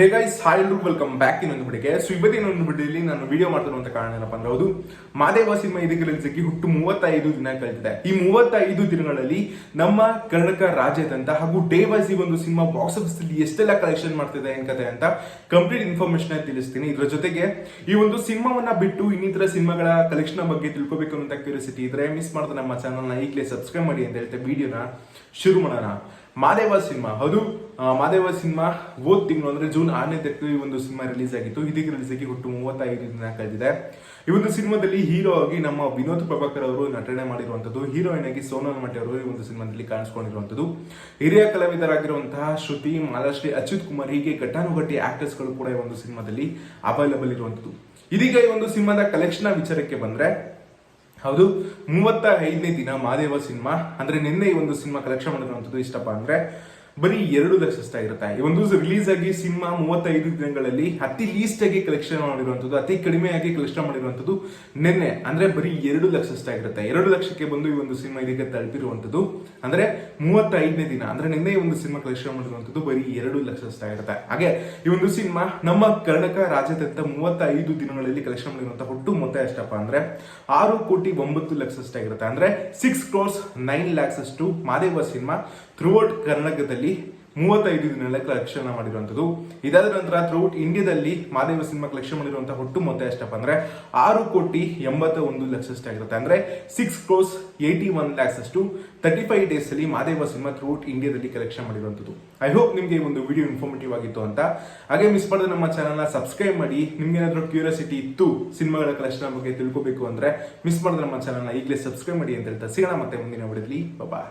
ಹೇ guys hi ಎಲ್ರಿಗೂ welcome back ಇನ್ನೊಂದು ಬಿಡಿಗೆ ಸೊ ಇವತ್ತಿನ ಒಂದು ಬಿಡಿಯಲ್ಲಿ ನಾನು ವಿಡಿಯೋ ಮಾಡ್ತಿರುವಂತ ಕಾರಣ ಏನಪ್ಪ ಅಂದ್ರೆ ಹೌದು, ಮಾದೇವ ಸಿನಿಮಾ ಇದಕ್ಕೆ ರಿಲೀಸ್ಗೆ ಹುಟ್ಟು ಮೂವತ್ತೈದು ದಿನ ಕಳೆದಿದೆ. ಈ ಮೂವತ್ತೈದು ದಿನಗಳಲ್ಲಿ ನಮ್ಮ ಕರ್ನಾಟಕ ರಾಜ್ಯದಂತ ಹಾಗೂ ಡೇ ವೈಸ್ ಈ ಒಂದು ಸಿನಿಮಾ ಬಾಕ್ಸ್ ಆಫೀಸ್ ಅಲ್ಲಿ ಎಷ್ಟೆಲ್ಲ ಕಲೆಕ್ಷನ್ ಮಾಡ್ತಿದೆ ಏನ್ ಕತೆ ಅಂತ ಕಂಪ್ಲೀಟ್ ಇನ್ಫಾರ್ಮೇಶನ್ ತಿಳಿಸ್ತೀನಿ. ಇದರ ಜೊತೆಗೆ ಈ ಒಂದು ಸಿನಿಮಾವನ್ನ ಬಿಟ್ಟು ಇನ್ನಿತರ ಸಿನಿಮಾಗಳ ಕಲೆಕ್ಷನ್ ಬಗ್ಗೆ ತಿಳ್ಕೊಬೇಕು ಅಂತ ಕ್ಯೂರಿಯಾಸಿಟಿ ಇದ್ರೆ ಮಿಸ್ ಮಾಡಿದ್ರೆ ನಮ್ಮ ಚಾನಲ್ನ ಈಗಲೇ ಸಬ್ಸ್ಕ್ರೈಬ್ ಮಾಡಿ ಅಂತ ಹೇಳ್ತಾ ವಿಡಿಯೋನ ಶುರು ಮಾಡೋಣ. ಮಾದೇವ ಸಿನಿಮಾ ಆ, ಮಾದೇವ ಸಿನಿಮಾ ಓದ್ ತಿಂಗಳು ಅಂದ್ರೆ ಜೂನ್ ಆರನೇ ತಾರೀಕು ಈ ಒಂದು ಸಿನಿಮಾ ರಿಲೀಸ್ ಆಗಿತ್ತು. ಇದೀಗ ರಿಲೀಸ್ ಆಗಿ ಹುಟ್ಟು ಮೂವತ್ತೈದು ದಿನ ಕಳೆದಿದೆ. ಈ ಒಂದು ಸಿನಿಮಾದಲ್ಲಿ ಹೀರೋ ಆಗಿ ನಮ್ಮ ವಿನೋದ್ ಪ್ರಭಾಕರ್ ಅವರು ನಟನೆ ಮಾಡಿರುವಂತದ್ದು ಹೀರೋಯಿನ್ ಆಗಿ ಸೋನಲ್ ಮಟ್ಟಿ ಅವರು ಈ ಒಂದು ಸಿನಿಮಾದಲ್ಲಿ ಕಾಣಿಸ್ಕೊಂಡಿರುವಂತದ್ದು ಹಿರಿಯ ಕಲಾವಿದರಾಗಿರುವಂತಹ ಶ್ರುತಿ ಮಾಲಾಶ್ರೀ ಅಚ್ಯುತ್ ಕುಮಾರ್ ಹೀಗೆ ಘಟಾನುಘಟಿ ಆಕ್ಟರ್ಸ್ಗಳು ಕೂಡ ಈ ಒಂದು ಸಿನಿಮಾದಲ್ಲಿ ಅವೈಲಬಲ್ ಇರುವಂತದ್ದು ಇದೀಗ ಈ ಒಂದು ಸಿನಿಮಾದ ಕಲೆಕ್ಷನ್ ವಿಚಾರಕ್ಕೆ ಬಂದ್ರೆ ಹೌದು ಮೂವತ್ತ ಐದನೇ ದಿನ ಮಾದೇವ ಸಿನಿಮಾ, ಅಂದ್ರೆ ನಿನ್ನೆ ಈ ಒಂದು ಸಿನಿಮಾ ಕಲೆಕ್ಷನ್ ಮಾಡಿರುವಂಥದ್ದು ಇಷ್ಟಪ್ಪ ಅಂದ್ರೆ ಬರೀ ಎರಡು ಲಕ್ಷ ಇರುತ್ತೆ. ಈ ಒಂದು ರಿಲೀಸ್ ಆಗಿ ಸಿನಿಮಾ ಮೂವತ್ತೈದು ದಿನಗಳಲ್ಲಿ ಅತಿ ಲೀಸ್ಟ್ ಆಗಿ ಕಲೆಕ್ಷನ್ ಮಾಡಿರುವಂಥದ್ದು, ಅತಿ ಕಡಿಮೆಯಾಗಿ ಕಲೆಕ್ಷನ್ ಮಾಡಿರುವಂಥದ್ದು ನಿನ್ನೆ. ಅಂದ್ರೆ ಬರೀ ಎರಡು ಲಕ್ಷ ಇರುತ್ತೆ ಎರಡು ಲಕ್ಷಕ್ಕೆ ಬಂದು ಈ ಒಂದು ಸಿನಿಮಾ ಇದಕ್ಕೆ ತಲುಪಿರುವಂಥದ್ದು. ಅಂದ್ರೆ ಮೂವತ್ತೈದನೇ ದಿನ, ಅಂದ್ರೆ ನಿನ್ನೆ ಈ ಒಂದು ಸಿನಿಮಾ ಕಲೆಕ್ಷನ್ ಮಾಡಿರುವಂಥದ್ದು ಬರೀ ಎರಡು ಲಕ್ಷ ಇರುತ್ತೆ ಹಾಗೆ ಈ ಒಂದು ಸಿನಿಮಾ ನಮ್ಮ ಕರ್ನಾಟಕ ರಾಜ್ಯಾದ್ಯಂತ ಮೂವತ್ತೈದು ದಿನಗಳಲ್ಲಿ ಕಲೆಕ್ಷನ್ ಮಾಡಿರುವಂತಹ ಒಟ್ಟು ಮೊತ್ತ ಎಷ್ಟಪ್ಪ ಅಂದ್ರೆ ಆರು ಕೋಟಿ ಒಂಬತ್ತು ಲಕ್ಷ ಇರುತ್ತೆ ಅಂದ್ರೆ ಸಿಕ್ಸ್ ಕ್ರೋರ್ಸ್ ನೈನ್ ಲ್ಯಾಕ್ಸ್ ಅಷ್ಟು ಮಾದೇವ ಸಿನಿಮಾ ಥ್ರೂಔಟ್ ಕರ್ನಾಟಕದಲ್ಲಿ ಮೂವತ್ತೈದು ದಿನ ಕಲೆಕ್ಷನ್ ಮಾಡಿರುವಂತದ್ದು ಇದಾದ ನಂತರ ಥ್ರೂಟ್ ಇಂಡಿಯಾದಲ್ಲಿ ಮಾದೇವ ಸಿನಿಮಾ ಕಲೆಕ್ಷನ್ ಮಾಡಿರುವಂತಹ ಒಟ್ಟು ಮೊತ್ತ ಎಷ್ಟಪ್ಪ ಅಂದ್ರೆ ಆರು ಕೋಟಿ ಎಂಬತ್ತ ಒಂದು ಲಕ್ಷ ಅಷ್ಟಾಗಿರುತ್ತೆ ಅಂದ್ರೆ six crores eighty one lakhs ಅಷ್ಟು ತರ್ಟಿ ಫೈವ್ ಡೇಸ್ ಅಲ್ಲಿ ಮಾದೇವ ಸಿನಿಮಾ ಥ್ರೂಟ್ ಇಂಡಿಯಾದಲ್ಲಿ ಕಲೆಕ್ಷನ್ ಮಾಡಿರುವಂತದ್ದು ಐ ಹೋಪ್ ನಿಮಗೆ ಒಂದು ವಿಡಿಯೋ ಇನ್ಫಾರ್ಮೇಟಿವ್ ಆಗಿತ್ತು ಅಂತ. ಹಾಗೆ ಮಿಸ್ ಮಾಡಿದ ನಮ್ಮ ಚಾನಲ್ನ ಸಬ್ಸ್ಕ್ರೈಬ್ ಮಾಡಿ. ನಿಮ್ಗೆ ಏನಾದರೂ ಕ್ಯೂರಿಯಾಸಿಟಿ ಇತ್ತು ಸಿನಿಮಾಗಳ ಕಲೆಕ್ಷನ್ ಬಗ್ಗೆ ತಿಳ್ಕೊಬೇಕು ಅಂದ್ರೆ ಮಿಸ್ ಮಾಡಿದ ನಮ್ಮ ಚಾನಲ್ನ ಈಗಲೇ ಸಬ್ಸ್ಕ್ರೈಬ್ ಮಾಡಿ ಅಂತ ಹೇಳ್ತಾ. ಸಿಗೋಣ ಮತ್ತೆ ಮುಂದಿನ ವಿಡಿಯೋದಲ್ಲಿ ಬಾಯ್